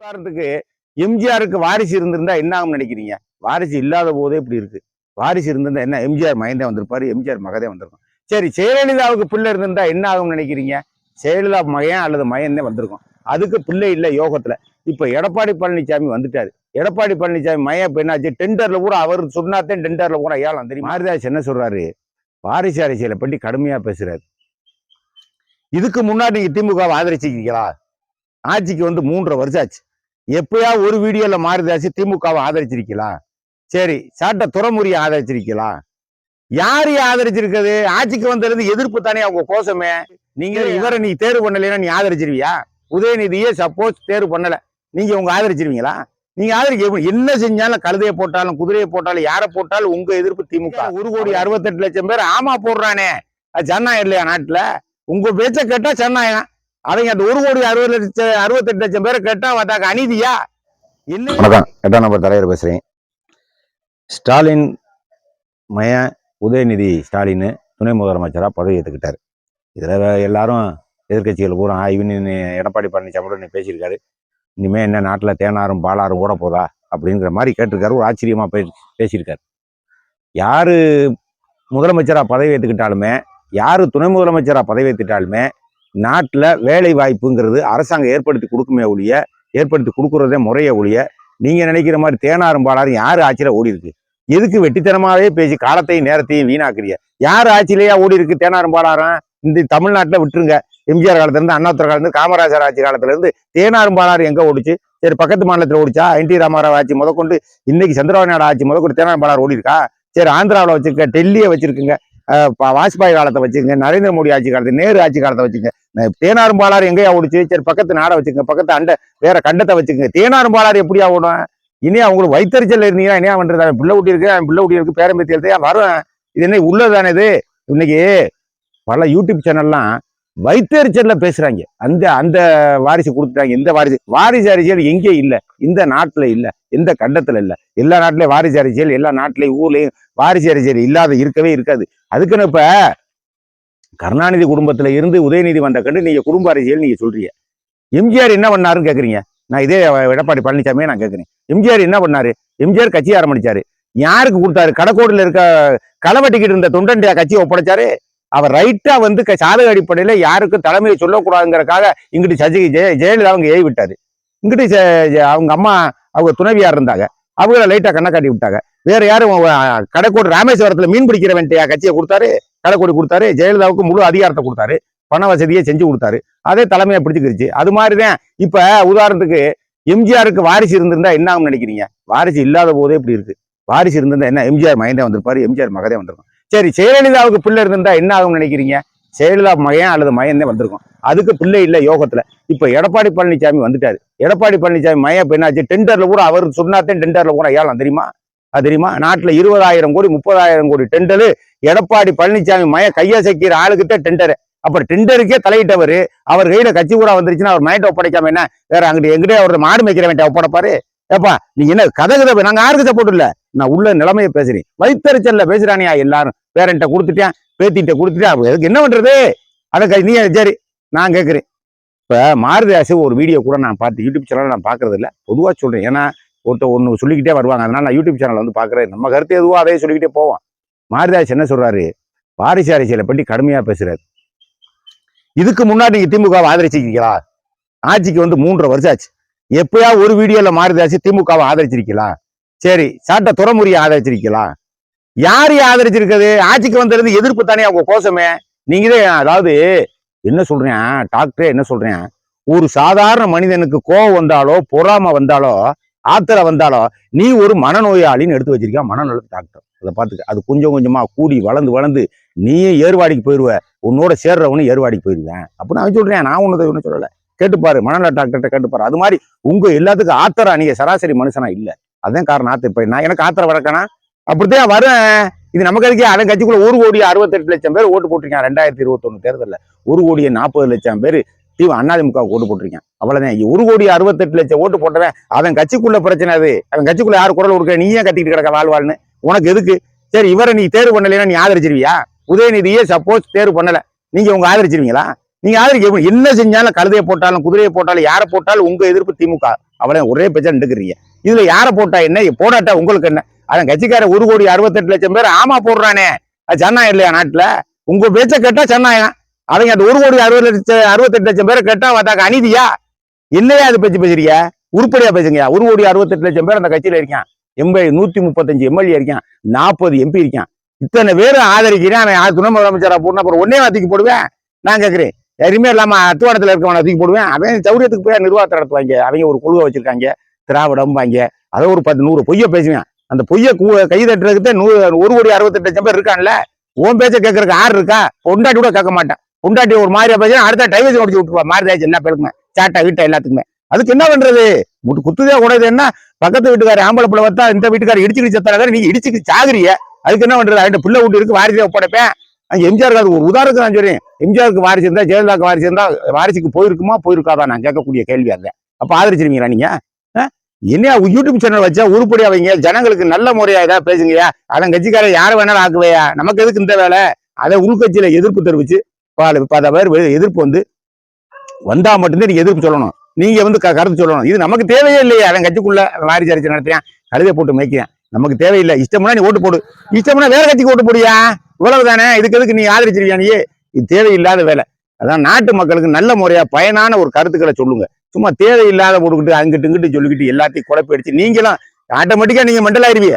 உதாரணத்துக்கு எம்ஜிஆருக்கு வாரிசு இருந்திருந்தா என்ன ஆகும்னு நினைக்கிறீங்க? வாரிசு இல்லாத போதே இப்படி இருக்கு. வாரிசு இருந்திருந்தா என்ன? எம்ஜிஆர் மகந்தே வந்திருப்பாரு எம்ஜிஆர் மகதே வந்திருக்கும். சரி ஜெயலலிதாவுக்கு பிள்ளை இருந்திருந்தா என்ன ஆகும்னு நினைக்கிறீங்க? ஜெயலலிதா மகன் அல்லது மகன் வந்திருக்கும். அதுக்கு பிள்ளை இல்லை யோகத்துல. இப்ப எடப்பாடி பழனிசாமி வந்துட்டாரு. எடப்பாடி பழனிசாமி மகன் இப்ப என்னாச்சு? டெண்டர்ல கூட அவர் சொன்னாத்தான் டெண்டர்ல கூட ஏழாம் தெரியும்? மாரிதாஸ் என்ன சொல்றாரு? வாரிசு அரசியலை பற்றி கடுமையா பேசுறாரு. இதுக்கு முன்னாடி நீங்க திமுகவை ஆதரிச்சிக்கிறீங்களா ஆட்சிக்கு வந்து மூன்றரை வருஷம் ஆச்சு. எப்பயா ஒரு வீடியோல மாறுதாச்சு திமுகவை ஆதரிச்சிருக்கீங்களா சரி சாட்ட துறமுறையை ஆதரிச்சிருக்கீங்களா யாரு ஆதரிச்சிருக்கிறது ஆட்சிக்கு வந்தது எதிர்ப்பு தானே அவங்க கோசமே நீங்க இவரை நீ தேர்வு பண்ணலைன்னா நீ ஆதரிச்சிருவியா? உதயநிதியே சப்போஸ் தேர்வு பண்ணல. நீங்க உங்க ஆதரிச்சிருவீங்களா? நீங்க ஆதரிக்க? என்ன செஞ்சாலும் கழுதையை போட்டாலும் குதிரையை போட்டாலும் யாரை போட்டாலும் உங்க எதிர்ப்பு திமுக. ஒரு கோடி அறுபத்தெட்டு லட்சம் பேர் ஆமா போடுறானே. அது ஜனநாயகம் இல்லையா நாட்டுல? உங்க பேச்ச கேட்டா ஜனநாயகம். அவங்க அந்த ஒரு கோடி அறுபது லட்சம் அறுபத்தெட்டு லட்சம் பேரை கேட்டா பார்த்தாக்க அநீதியா? என்ன? வணக்கம் எட்டாம் நம்பர் தலைவர் பேசுகிறேன் ஸ்டாலின் மய உதயநிதி ஸ்டாலின் துணை முதலமைச்சராக பதவி ஏற்றுக்கிட்டார் இதில் எல்லாரும் எதிர்க்கட்சிகள் பூரா இவனு எடப்பாடி பழனிசாமியோட நீ பேசியிருக்காரு. இனிமேல் என்ன நாட்டில் தேனாரும் பாலாரும் ஓட போதா? அப்படிங்கிற மாதிரி கேட்டிருக்காரு. ஒரு ஆச்சரியமாக பே பேசியிருக்காரு. யார் முதலமைச்சராக பதவி ஏற்றுக்கிட்டாலுமே யார் துணை முதலமைச்சராக பதவி ஏற்றுக்கிட்டாலுமே நாட்டில் வேலை வாய்ப்புங்கிறது அரசாங்கம் ஏற்படுத்தி கொடுக்குமே ஒழிய ஏற்படுத்தி கொடுக்குறதே முறைய ஒழிய நீங்கள் நினைக்கிற மாதிரி தேனாரும் பாடாரும் யார் ஆட்சியில் ஓடி இருக்கு? எதுக்கு வெட்டித்தனமாகவே பேசி காலத்தையும் நேரத்தையும் வீணாக்குறிய யார் ஆட்சியிலேயே ஓடி இருக்கு தேனாரும் பாலாரம்? இந்த தமிழ்நாட்டில் விட்டுருங்க. எம்ஜிஆர் காலத்துலேருந்து அண்ணாத்துறை காலத்துலேருந்து காமராஜர் ஆட்சி காலத்துலேருந்து தேனாரும் பாலாறு எங்கே ஓடிச்சு? சரி பக்கத்து மாநிலத்தில் ஓடிச்சா? என் டி ராமாராவ் ஆட்சி முதற்கொண்டு இன்னைக்கு சந்திரபாபு நாயுடு ஆட்சி முதற்கொண்டு தேனாரும் பாடார் ஓடி இருக்கா? சரி ஆந்திராவில் வச்சிருக்க டெல்லியை வச்சிருக்குங்க. வாஜ்பாய் காலத்தை வச்சுக்கோங்க. நரேந்திர மோடி ஆட்சி காலத்தை நேரு ஆட்சி காலத்தை வச்சுங்க தேனாரும் பாலாறு எங்கேயா ஓடுச்சு சரி பக்கத்து நாடை வச்சுக்கங்க பக்கத்து அண்டை வேற கண்டத்தை வச்சுக்கங்க. தேனாரும் பாலாறு எப்படியா ஓடும்? இனி அவங்களுக்கு வைத்தறிச்சல் இருந்தீங்கன்னா என்ன பண்றது அவன் பிள்ளை ஊட்டி இருக்கு அவன் பிள்ளை ஊட்டி இருக்கு பேரம்பேத்தி எழுத்தையா வரும் இது என்ன உள்ளதானே இது? இன்னைக்கு பல யூடியூப் சேனல்லாம் வைத்தறிச்சல்ல பேசுறாங்க. அந்த அந்த வாரிசு கொடுத்துட்டாங்க. இந்த வாரிசு வாரிசு அரசியல் எங்கே இல்ல? இந்த நாட்டுல இல்ல எந்த கண்டத்துல இல்ல. எல்லா நாட்டிலையும் வாரிசு அரசியல் எல்லா நாட்டிலையும் ஊர்லேயும் வாரிசு அரசியல் இல்லாத இருக்கவே இருக்காது. அதுக்குன்னு இப்ப கருணாநிதி குடும்பத்துல இருந்து உதயநிதி வந்த கண்டு நீங்க குடும்ப அரசியல் நீங்க சொல்கிறீங்க எம்ஜிஆர் என்ன பண்ணாருன்னு கேட்குறீங்க நான் இதே எடப்பாடி பழனிசாமியை நான் கேட்குறேன் எம்ஜிஆர் என்ன பண்ணாரு? எம்ஜிஆர் கட்சி ஆரம்பிச்சாரு. யாருக்கு கொடுத்தாரு? கடக்கோடில் இருக்க களவட்டிக்கிட்டு இருந்த தொண்டன்டியா கட்சியை ஒப்படைச்சாரு. அவர் ரைட்டா வந்து க- சாதக அடிப்படையில யாருக்கும் தலைமையை சொல்லக்கூடாதுங்கிறக்காக இங்கிட்டு சஜி ஜெய ஜெயலலிதா அவங்க ஏவி விட்டாரு. இங்கிட்டு அவங்க அம்மா அவங்க துணைவியார் இருந்தாங்க. அவங்கள லைட்டா கண்ணை காட்டி விட்டாங்க. வேற யாரும் கடைக்கோடு ராமேஸ்வரத்தில் மீன் மீன் பிடிக்கிறவன்ட்டு கட்சியை கொடுத்தாரு. கடைக்கோடி கொடுத்தாரு ஜெயலலிதாவுக்கு முழு அதிகாரத்தை கொடுத்தாரு பண வசதியை செஞ்சு கொடுத்தாரு. அதே தலைமையை பிடிச்சுக்கிருச்சு. அது மாதிரிதான் இப்ப உதாரணத்துக்கு எம்ஜிஆருக்கு வாரிசு இருந்திருந்தா என்ன ஆகும் நினைக்கிறீங்க? வாரிசு இல்லாத போதே இப்படி இருக்கு. வாரிசு இருந்திருந்தா என்ன? எம்ஜிஆர் மகந்தே வந்திருப்பாரு எம்ஜிஆர் மகதே வந்திருக்கும். சரி ஜெயலலிதாவுக்கு பிள்ளை இருந்திருந்தா என்ன ஆகும்னு நினைக்கிறீங்க? ஜெயலலிதா மகன் அல்லது மகன் வந்திருக்கும். அதுக்கு பிள்ளை இல்லை யோகத்துல. இப்ப எடப்பாடி பழனிசாமி வந்துட்டாரு. எடப்பாடி பழனிசாமி மகன் இப்ப என்னாச்சு? டெண்டர்ல கூட அவர் சொன்னாத்தான் டெண்டர்ல கூட ஏழாம் தெரியுமா? அது தெரியுமா? நாட்டில் இருபதாயிரம் கோடி முப்பதாயிரம் கோடி டெண்டரு எடப்பாடி பழனிசாமி மய கையசைக்கிற ஆளுகிட்ட டெண்டரு அப்புறம் டெண்டருக்கே தலையிட்டவர் அவர் கையில கட்சி கூட வந்துருச்சுன்னா அவர் மயட்ட ஒப்படைக்காம என்ன? வேற அங்கிட்டு எங்கிட்டே அவர் மாடு மேய்க்கிற வேண்டிய ஒப்படைப்பாரு ஏப்பா நீ என்ன கதை கதை நாங்க யாருக்கு சப்போர்ட் இல்ல நான் உள்ள நிலைமையை பேசுறேன். வைத்தறிச்சல்ல பேசுறானியா எல்லாரும். பேரண்ட்ட கொடுத்துட்டேன் பேத்திட்ட கொடுத்துட்டேன். அதுக்கு என்ன பண்றது? அதை நீ சரி நான் கேட்குறேன் இப்போ மாருதாசு ஒரு வீடியோ கூட நான் பார்த்து யூடியூப் சேனலில் நான் பார்க்கறது பொதுவாக சொல்கிறேன் ஏன்னா ஒருத்தர் ஒன்று சொல்லிக்கிட்டே வருவாங்க. அதனால் நான் யூடியூப் சேனல் வந்து பார்க்குறேன் நம்ம கருத்து எதுவோ அதே சொல்லிக்கிட்டே போவோம். மாரிதாஸ் என்ன சொல்றாரு? வாரிசு அரசியலை பற்றி கடுமையா பேசுறாரு. இதுக்கு முன்னாடி நீங்க திமுகவை ஆதரிச்சிருக்கீங்களா? ஆட்சிக்கு வந்து மூன்றரை வருஷம் ஆச்சு. எப்பயா ஒரு வீடியோல மாரிதாஸ் திமுகவை ஆதரிச்சிருக்கீங்களா? சரி சாட்ட துறமுறையை ஆதரிச்சிருக்கலாம் யார் ஆதரிச்சிருக்கிறது? ஆட்சிக்கு வந்திருந்து எதிர்ப்பு தானே அவங்க கோசமே நீங்களே அதாவது என்ன சொல்றேன் டாக்டரே என்ன சொல்றேன் ஒரு சாதாரண மனிதனுக்கு கோவம் வந்தாலோ பொறாம வந்தாலோ ஆத்திர வந்தாலோ நீ ஒரு மனநோயாளின்னு எடுத்து வச்சிருக்கா மனநல டாக்டர். அதை பார்த்துக்க. அது கொஞ்சம் கொஞ்சமா கூடி வளர்ந்து வளர்ந்து நீயே ஏர்வாடிக்கு போயிடுவ உன்னோட சேர்றவனும் ஏர்வாடிக்கு போயிடுவேன் அப்படின்னு அவன் சொல்றேன் நான் ஒன்று ஒன்றும் சொல்லலை. கேட்டுப்பாரு மனநல டாக்டர்கிட்ட கேட்டுப்பாரு அது மாதிரி உங்க எல்லாத்துக்கும் ஆத்திரா நீங்க சராசரி மனுஷனா இல்லை. அதான் காரணம் ஆத்திர. போய் நான் எனக்கு ஆத்திர வழக்கனா? அப்படித்தான் வரேன். இது நமக்கு அதுக்கே அதன் கட்சிக்குள்ள ஒரு கோடி அறுபத்தெட்டு லட்சம் பேர் ஓட்டு போட்டிருக்கான். ரெண்டாயிரத்தி இருபத்தொன்னு தேர்தலில். ஒரு கோடியே நாற்பது லட்சம் பேர் இவன் அண்ணாதிமுக ஓட்டு போட்டிருக்கேன். அவ்வளவுதான். ஒரு கோடி அறுபத்தெட்டு லட்சம் ஓட்டு போட்டவன் அவன் கட்சிக்குள்ள பிரச்சனை அது. அவன் கட்சிக்குள்ள யார் குரல் கொடுக்க நீ ஏன் கத்திக்கிட்டு கிடக்க வாழ்வாள்னு? உனக்கு எதுக்கு? சரி இவரை நீ தேர்வு பண்ணலைன்னா நீ ஆதரிச்சிருவியா? உதயநிதியே சப்போஸ் தேர்வு பண்ணல. நீங்க உங்க ஆதரிச்சிருவீங்களா? நீங்க ஆதரிக்க என்ன செஞ்சாலும் கழுதையை போட்டாலும் குதிரையை போட்டாலும் யாரை போட்டாலும் உங்க எதிர்ப்பு திமுக. அவளை ஒரே பேச்சா நின்றுக்கிறீங்க. இதுல யாரை போட்டா என்ன? போடாட்டா உங்களுக்கு என்ன? அதன் கட்சிக்காரன் ஒரு கோடி அறுபத்தெட்டு லட்சம் பேர் ஆமா போடுறானே. அது ஜனநாயகம் இல்லையா நாட்டுல? உங்க பேச்ச கேட்டா ஜனநாயகம் அவங்க அந்த ஒரு கோடி அறுபது லட்சம் அறுபத்தெட்டு லட்சம் பேரை கேட்டா பார்த்தாக்க அநீதியா? என்னையா அது பேச்சு பேசுறீங்க? உருப்படியா பேசுங்க ஒரு கோடி அறுபத்தெட்டு லட்சம் பேர் அந்த கட்சியில இருக்கான். எண்பது நூத்தி முப்பத்தஞ்சு எம்எல்ஏ இருக்கான். நாற்பது எம்பி இருக்கான். இத்தனை பேர் ஆதரிக்கிறேன் அவன் துணை முதலமைச்சரா போடணும் அப்புறம் ஒன்னே தூக்கி போடுவேன். நான் கேட்கிறேன் யாருமே இல்லாம அத்துவானத்துல இருக்கவன தூக்கி போடுவேன். அவன் சௌரியத்துக்கு போய் நிர்வாகத்தை நடத்துவாங்க. அவங்க ஒரு குழுவை வச்சிருக்காங்க. திராவிடம் வாங்க அதை ஒரு பத்து நூறு பொய்ய பேசுவேன். அந்த பொய்ய கூ- கை தட்டுறதுக்கு நூறு ஒரு கோடி அறுபத்தெட்டு லட்சம் பேர் இருக்கான்ல. உன் பேச்ச கேட்கறதுக்கு ஆறு இருக்கா? பொண்டாட்டி கூட கேட்க மாட்டேன். பொண்டாட்டி ஒரு மாதிரியா பேச அடுத்த டைவர்ஸ் முடிச்சு விட்டுருவா. மாறிதாச்சு எல்லா பேருக்குமே. சாட்டா வீட்டை எல்லாத்துக்குமே. அதுக்கு என்ன பண்றது? முட்டு குத்துதே கூடாது என்ன? பக்கத்து வீட்டுக்கார ஆம்பளை பிள்ளை பார்த்தா இந்த வீட்டுக்கார இடிச்சுக்கிட்டு செத்தாங்க நீங்க இடிச்சுக்கு சாகுறிய. அதுக்கு என்ன பண்றது? அவன் பிள்ளை வீட்டு இருக்கு வாரிசை ஒப்படைப்பேன் அங்க எம்ஜிஆருக்கு அது ஒரு உதாரணத்துக்கு நான் சொல்றேன். எம்ஜிஆருக்கு வாரிசு இருந்தா ஜெயலலிதாக்கு வாரிசு இருந்தா வாரிசுக்கு போயிருக்குமா போயிருக்காதா? நான் கேட்கக்கூடிய கேள்வி இருந்தேன் அப்ப ஆதரிச்சிருவீங்களா நீங்க? என்ன என்னையா யூடியூப் சேனல் வச்சா உருப்படி அவங்க ஜனங்களுக்கு நல்ல முறையா ஏதாவது பேசுங்கயா அதன் கட்சிக்காரன் யாரை வேணாலும் ஆக்குவையா நமக்கு எதுக்கு இந்த வேலை? அதை உள்கட்சியில எதிர்ப்பு தெரிவிச்சு பால் பல பேர் எதிர்ப்பு வந்து வந்தா மட்டும்தான் நீங்க எதிர்ப்பு சொல்லணும். நீங்க வந்து க- கருத்து சொல்லணும். இது நமக்கு தேவையே இல்லையா. அவன் கட்சிக்குள்ள மாறி சரிச்சு நடத்துறேன் கழுதை போட்டு மேய்க்கிறேன். நமக்கு தேவையில்லை. இஷ்டம்னா நீ ஓட்டு போடு. இஷ்டம்னா வேற கட்சிக்கு ஓட்டு போடியா? இவ்வளவு தானே இதுக்கு எதுக்கு நீ ஆதரிச்சிருவியா நீ இது தேவையில்லாத வேலை. அதான் நாட்டு மக்களுக்கு நல்ல முறையா பயனான ஒரு கருத்துக்களை சொல்லுங்க. சும்மா தேவையில்லாத போட்டுக்கிட்டு அங்கிட்டு இங்கிட்டு சொல்லிக்கிட்டு எல்லாத்தையும் குழப்பி அடிச்சு நீங்களும் ஆட்டோமேட்டிக்கா நீங்க மண்டல்